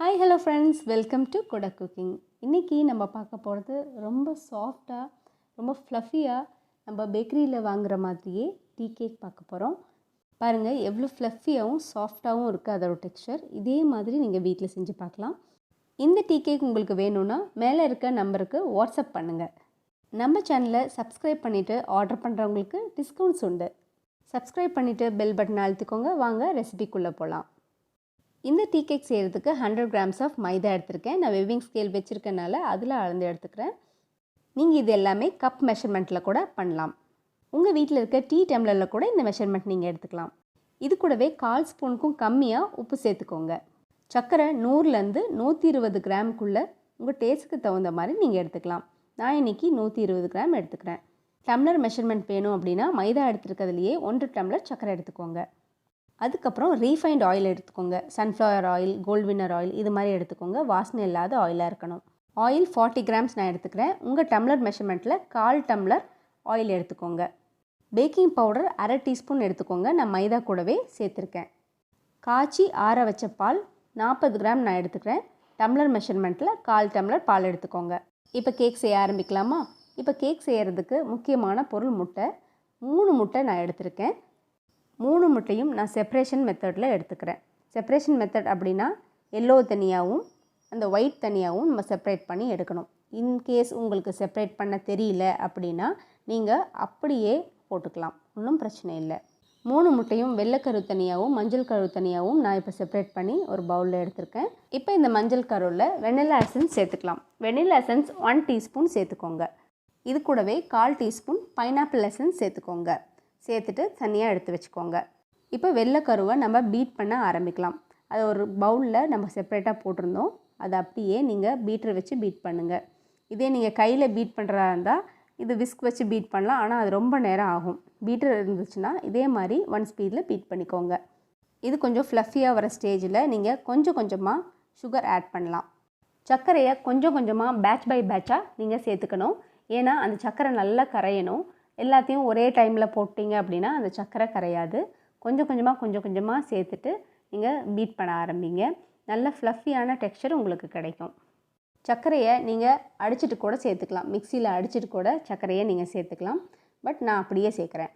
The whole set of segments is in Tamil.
Hi hello friends welcome to குட குக்கிங் இன்றைக்கி நம்ம பார்க்க போகிறது ரொம்ப சாஃப்டாக ரொம்ப ஃப்ளஃபியாக நம்ம பேக்கரியில் வாங்குகிற மாதிரியே டீ கேக் பார்க்க போகிறோம் பாருங்கள் எவ்வளோ ஃப்ளஃபியாகவும் சாஃப்டாகவும் இருக்குது அதோட டெக்ஸ்சர் இதே மாதிரி நீங்கள் வீட்டில் செஞ்சு பார்க்கலாம். இந்த டீ கேக் உங்களுக்கு வேணும்னா மேலே இருக்க நம்பருக்கு வாட்ஸ்அப் பண்ணுங்கள் நம்ம சேனலை சப்ஸ்கிரைப் பண்ணிவிட்டு ஆர்டர் பண்ணுறவங்களுக்கு டிஸ்கவுண்ட்ஸ் உண்டு. சப்ஸ்கிரைப் பண்ணிவிட்டு பெல் பட்டன் அழுத்திக்கோங்க. வாங்க ரெசிபிக்குள்ளே போகலாம் இந்த டீ கேக் செய்கிறதுக்கு ஹண்ட்ரட் கிராம்ஸ் ஆஃப் மைதா எடுத்திருக்கேன். நான் வெவ்விங் ஸ்கேல் வச்சுருக்கனால அதில் அளந்து எடுத்துக்கிறேன். நீங்கள் இது எல்லாமே கப் மெஷர்மெண்ட்டில் கூட பண்ணலாம். உங்கள் வீட்டில் இருக்க டீ டம்ளரில் கூட இந்த மெஷர்மெண்ட் நீங்கள் எடுத்துக்கலாம். இது கூடவே கால் ஸ்பூனுக்கும் கம்மியாக உப்பு சேர்த்துக்கோங்க. சர்க்கரை நூறுலேருந்து நூற்றி இருபது கிராமுக்குள்ளே உங்கள் டேஸ்ட்டுக்கு தகுந்த மாதிரி நீங்கள் எடுத்துக்கலாம். நான் இன்றைக்கி நூற்றி இருபது கிராம் எடுத்துக்கிறேன். டம்ளர் மெஷர்மெண்ட் வேணும் அப்படின்னா மைதா எடுத்துருக்கிறதுலையே ஒன்று டம்ளர் சர்க்கரை எடுத்துக்கோங்க. அதுக்கப்புறம் ரீஃபைண்ட் ஆயில் எடுத்துக்கோங்க. Sunflower oil gold winner oil இது மாதிரி எடுத்துக்கோங்க. வாசனை இல்லாத ஆயிலாக இருக்கணும். ஆயில் ஃபார்ட்டி கிராம்ஸ் நான் எடுத்துக்கிறேன். உங்கள் டம்ளர் மெஷர்மெண்ட்டில் கால் டம்ளர் ஆயில் எடுத்துக்கோங்க. பேக்கிங் பவுடர் அரை டீஸ்பூன் எடுத்துக்கோங்க. நான் மைதா கூடவே சேர்த்துருக்கேன். காய்ச்சி ஆற வச்ச பால் நாற்பது கிராம் நான் எடுத்துக்கிறேன். டம்ளர் மெஷர்மெண்ட்டில் கால் டம்ளர் பால் எடுத்துக்கோங்க. இப்போ கேக் செய்ய ஆரம்பிக்கலாமா? இப்போ கேக் செய்கிறதுக்கு முக்கியமான பொருள் முட்டை. மூணு முட்டை நான் எடுத்திருக்கேன். மூணு முட்டையும் நான் செப்ரேஷன் மெத்தடில் எடுத்துக்கிறேன். செப்ரேஷன் மெத்தட் அப்படின்னா எல்லோ தனியாகவும் அந்த ஒயிட் தனியாகவும் நம்ம செப்ரேட் பண்ணி எடுக்கணும். இன்கேஸ் உங்களுக்கு செப்ரேட் பண்ண தெரியல அப்படின்னா நீங்கள் அப்படியே போட்டுக்கலாம். ஒன்றும் பிரச்சனை இல்லை. மூணு முட்டையும் வெள்ளைக்கரு தனியாகவும் மஞ்சள் கரு தனியாகவும் நான் இப்போ செப்ரேட் பண்ணி ஒரு பவுலில் எடுத்திருக்கேன். இப்போ இந்த மஞ்சள் கருவில் வெனிலா எசன்ஸ் சேர்த்துக்கலாம். வெனிலா எசன்ஸ் ஒன் டீஸ்பூன் சேர்த்துக்கோங்க. இது கூடவே கால் டீஸ்பூன் பைனாப்பிள் எசன்ஸ் சேர்த்துக்கோங்க. சேர்த்துட்டு தனியாக எடுத்து வச்சுக்கோங்க. இப்போ வெள்ளை கருவை நம்ம பீட் பண்ண ஆரம்பிக்கலாம். அது ஒரு பவுலில் நம்ம செப்ரேட்டாக போட்டிருந்தோம். அதை அப்படியே நீங்கள் பீட்டர் வச்சு பீட் பண்ணுங்கள் இதே நீங்கள் கையில் பீட் பண்ணுறதா இருந்தால் இது விஸ்க் வச்சு பீட் பண்ணலாம். ஆனால் அது ரொம்ப நேரம் ஆகும். பீட்டர் இருந்துச்சுன்னா இதே மாதிரி ஒன் ஸ்பீடில் பீட் பண்ணிக்கோங்க. இது கொஞ்சம் ஃப்ளஃபியாக வர ஸ்டேஜில் நீங்கள் கொஞ்சம் கொஞ்சமாக சுகர் ஆட் பண்ணலாம். சர்க்கரையை கொஞ்சம் கொஞ்சமாக பேட்ச் பை பேட்சாக நீங்கள் சேர்த்துக்கணும். ஏன்னா அந்த சர்க்கரை நல்லா கரையணும். எல்லாத்தையும் ஒரே டைமில் போட்டிங்க அப்படின்னா அந்த சர்க்கரை கரையாது. கொஞ்சம் கொஞ்சமாக கொஞ்சம் கொஞ்சமாக சேர்த்துட்டு நீங்கள் பீட் பண்ண ஆரம்பிங்க. நல்ல ஃப்ளஃபியான டெக்ஸ்சர் உங்களுக்கு கிடைக்கும். சர்க்கரையை நீங்கள் அடிச்சிட்டு கூட சேர்த்துக்கலாம். மிக்சியில் அடிச்சிட்டு கூட சர்க்கரையை நீங்கள் சேர்த்துக்கலாம். பட் நான் அப்படியே சேர்க்குறேன்.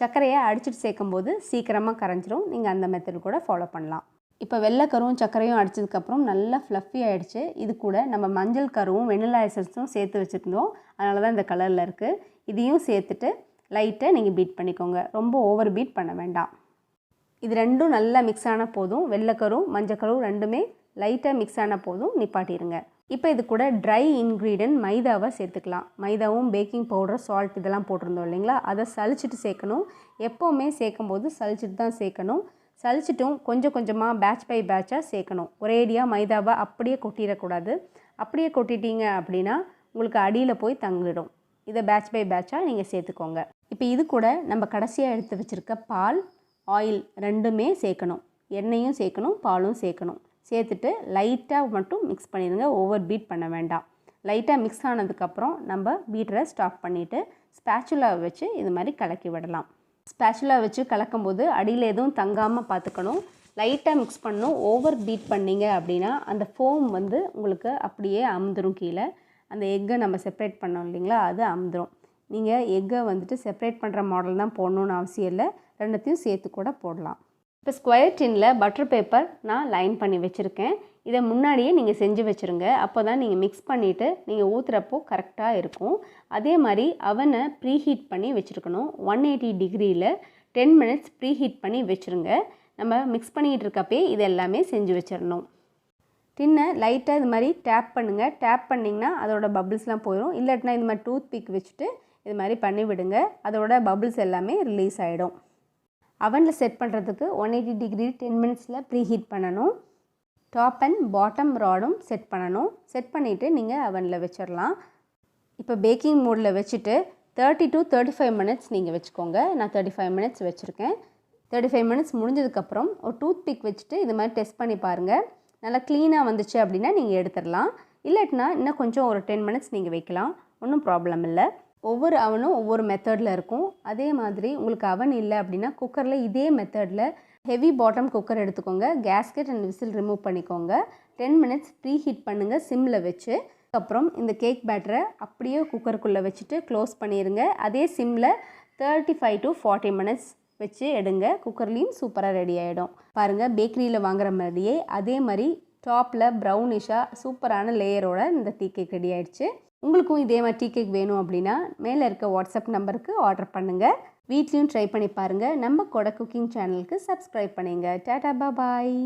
சர்க்கரையை அடிச்சிட்டு சேர்க்கும்போது சீக்கிரமாக கரைஞ்சிரும். நீங்கள் அந்த மெத்தட் கூட ஃபாலோ பண்ணலாம். இப்போ வெள்ளை கருவும் சர்க்கரையும் அடித்ததுக்கப்புறம் நல்லா ஃப்ளஃபி ஆகிடுச்சு இது கூட நம்ம மஞ்சள் கருவும் வெண்ணிலா எசன்ஸும் சேர்த்து வச்சுருந்தோம். அதனால தான் இந்த கலரில் இருக்குது இதையும் சேர்த்துட்டு லைட்டை நீங்கள் பீட் பண்ணிக்கோங்க. ரொம்ப ஓவர் பீட் பண்ண வேண்டாம். இது ரெண்டும் நல்லா மிக்ஸ் ஆன போதும். வெள்ளைக்கரும் மஞ்சக்கரும் ரெண்டுமே லைட்டாக மிக்ஸ் ஆன போதும் நிப்பாட்டிடுங்க இப்போ இது கூட ட்ரை இன்க்ரீடியன்ட் மைதாவை சேர்த்துக்கலாம். மைதாவும் பேக்கிங் பவுடர் சால்ட் இதெல்லாம் போட்டிருந்தோம் இல்லைங்களா? அதை சளிச்சிட்டு சேர்க்கணும். எப்போவுமே சேர்க்கும் போது சளிச்சிட்டு தான் சேர்க்கணும். சளிச்சிட்டும் கொஞ்சம் கொஞ்சமாக பேட்ச் பை பேட்சாக சேர்க்கணும். ஒரேடியாக மைதாவை அப்படியே கொட்டிடக்கூடாது. அப்படியே கொட்டிட்டீங்க அப்படின்னா உங்களுக்கு அடியில் போய் தங்கிடும். இதை பேட்ச் பை பேட்சாக நீங்கள் சேர்த்துக்கோங்க. இப்போ இது கூட நம்ம கடைசியாக எடுத்து வச்சுருக்க பால் ஆயில் ரெண்டுமே சேர்க்கணும். எண்ணெயும் சேர்க்கணும் பாலும் சேர்க்கணும். சேர்த்துட்டு லைட்டாக மட்டும் மிக்ஸ் பண்ணிடுங்க. ஓவர் பீட் பண்ண வேண்டாம். லைட்டாக மிக்ஸ் ஆனதுக்கப்புறம் நம்ம பீட்டரை ஸ்டாப் பண்ணிவிட்டு ஸ்பேச்சுலாவை வச்சு இது மாதிரி கலக்கி விடலாம். ஸ்பேச்சுலா வச்சு கலக்கும்போது அடியில் எதுவும் தங்காமல் பார்த்துக்கணும் லைட்டாக மிக்ஸ் பண்ணணும். ஓவர் பீட் பண்ணிங்க அப்படின்னா அந்த ஃபோம் வந்து உங்களுக்கு அப்படியே அமுந்துடும் கீழே. அந்த எக்கை நம்ம செப்ரேட் பண்ணோம் இல்லைங்களா? அது அமுந்துடும் நீங்கள் எக்கை வந்துட்டு செப்ரேட் பண்ணுற மாடல் தான் போடணுன்னு அவசியம் இல்லை. ரெண்டுத்தையும் சேர்த்து கூட போடலாம். இப்போ ஸ்கொயர் டின்னில் பட்டர் பேப்பர் நான் லைன் பண்ணி வச்சுருக்கேன். இதை முன்னாடியே நீங்கள் செஞ்சு வச்சுருங்க. அப்போ தான் நீங்கள் மிக்ஸ் பண்ணிவிட்டு நீங்கள் ஊற்றுறப்போ கரெக்டாக இருக்கும். அதே மாதிரி அவனை ப்ரீ ஹீட் பண்ணி வச்சுருக்கணும். ஒன் எயிட்டி டிகிரியில் டென் மினிட்ஸ் ப்ரீ ஹீட் பண்ணி வச்சுருங்க. நம்ம மிக்ஸ் பண்ணிகிட்டு இருக்கப்பே இது எல்லாமே செஞ்சு வச்சிடணும் டின்னை லைட்டாக இது மாதிரி டேப் பண்ணுங்கள் டேப் பண்ணிங்கன்னா அதோட பபிள்ஸ்லாம் போயிடும் இல்லாட்டினா இது மாதிரி டூத் பிக் வச்சுட்டு இது மாதிரி பண்ணி விடுங்க. அதோட பபிள்ஸ் எல்லாமே ரிலீஸ் ஆகிடும் அவனில் செட் பண்ணுறதுக்கு ஒன் எயிட்டி டிகிரி டென் மினிட்ஸில் ப்ரீ ஹீட் பண்ணணும். டாப் அண்ட் பாட்டம் ராடும் செட் பண்ணணும். செட் பண்ணிவிட்டு நீங்கள் அவனில் வச்சிடலாம் இப்போ பேக்கிங் மோடில் வச்சுட்டு thirty to thirty five minutes நீங்கள் வச்சுக்கோங்க. நான் தேர்ட்டி ஃபைவ் மினிட்ஸ் வச்சுருக்கேன். தேர்ட்டி ஃபைவ் மினிட்ஸ் முடிஞ்சதுக்கப்புறம் ஒரு டூத் பிக் வச்சுட்டு இது மாதிரி டெஸ்ட் பண்ணி பாருங்கள் நல்லா க்ளீனாக வந்துச்சு அப்படின்னா நீங்கள் எடுத்துடலாம் இல்லாட்டினா இன்னும் கொஞ்சம் ஒரு டென் மினிட்ஸ் நீங்கள் வைக்கலாம். ஒன்றும் ப்ராப்ளம் இல்லை. ஒவ்வொரு அவனும் ஒவ்வொரு மெத்தடில் இருக்கும். அதே மாதிரி உங்களுக்கு அவன் இல்லை அப்படின்னா குக்கரில் இதே மெத்தடில் ஹெவி பாட்டம் குக்கர் எடுத்துக்கோங்க. கேஸ்கெட் அண்ட் விசில் ரிமூவ் பண்ணிக்கோங்க. டென் மினிட்ஸ் ப்ரீ ஹீட் பண்ணுங்கள் சிம்மில் வச்சு. அப்புறம் இந்த கேக் பேட்டரை அப்படியே குக்கருக்குள்ளே வச்சுட்டு க்ளோஸ் பண்ணிடுங்க அதே சிம்மில் thirty five to forty minutes வச்சு எடுங்க. குக்கர்லேயும் சூப்பராக ரெடி ஆகிடும் பாருங்கள் பேக்கரியில் வாங்குற மாதிரியே அதே மாதிரி டாப்பில் ப்ரௌனிஷாக சூப்பரான லேயரோட இந்த டீ கேக் ரெடி ஆகிடுச்சு உங்களுக்கும் இதே மாதிரி டீ கேக் வேணும் அப்படின்னா மேலே இருக்க வாட்ஸ்அப் நம்பருக்கு ஆர்டர் பண்ணுங்கள் வீட்லேயும் ட்ரை பண்ணி பாருங்கள் நம்ம கொடை குக்கிங் சேனலுக்கு சப்ஸ்கிரைப் பண்ணுங்கள் டாடா பாய்